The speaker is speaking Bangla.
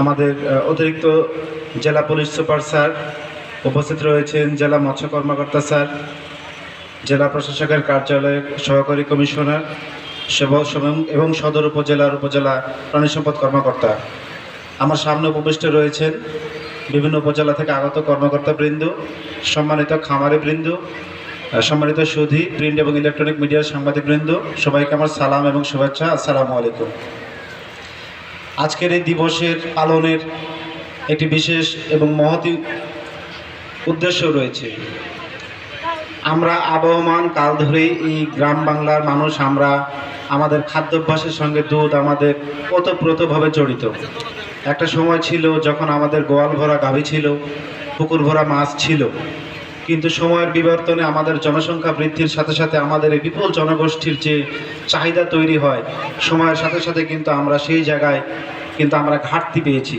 আমাদের অতিরিক্ত জেলা পুলিশ সুপার স্যার উপস্থিত রয়েছেন, জেলা মৎস্য কর্মকর্তা স্যার, জেলা প্রশাসকের কার্যালয়ের সহকারী কমিশনার এবং সদর উপজেলার উপজেলা প্রাণী সম্পদ কর্মকর্তা। আমার সামনে উপবিষ্ট রয়েছেন বিভিন্ন উপজেলা থেকে আগত কর্মকর্তা বৃন্দ, সম্মানিত খামারি বৃন্দ সম্মানিত সুধী, প্রিন্ট এবং ইলেকট্রনিক মিডিয়ার সাংবাদিক বৃন্দ, সবাইকে আমার সালাম এবং শুভেচ্ছা। আসসালামু আলাইকুম। আজকের এই দিবসের পালনের একটি বিশেষ এবং মহতি উদ্দেশ্য রয়েছে। আমরা আবহমান কাল ধরেই এই গ্রাম বাংলার মানুষ, আমরা আমাদের খাদ্যাভ্যাসের সঙ্গে দুধ আমাদের ওতপ্রোতভাবে জড়িত। একটা সময় ছিল যখন আমাদের গোয়াল ভরা গাভী ছিল পুকুর ভরা মাছ ছিল। কিন্তু সময়ের বিবর্তনে আমাদের জনসংখ্যা বৃদ্ধির সাথে সাথে আমাদের এই বিপুল জনগোষ্ঠীর যে চাহিদা তৈরি হয়, সময়ের সাথে সাথে কিন্তু আমরা সেই জায়গায় কিন্তু আমরা ঘাটতি পেয়েছি।